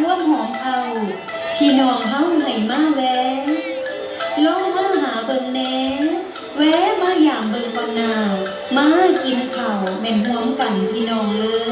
ร่วมหอมเอาพี่น้องเฮาไห้มาแวลงมาหาเบิ่งแหน่แวะมาอย่างเบิ่งบอนนาวมากินข่าแม่นหวมกันพี่น้องเลย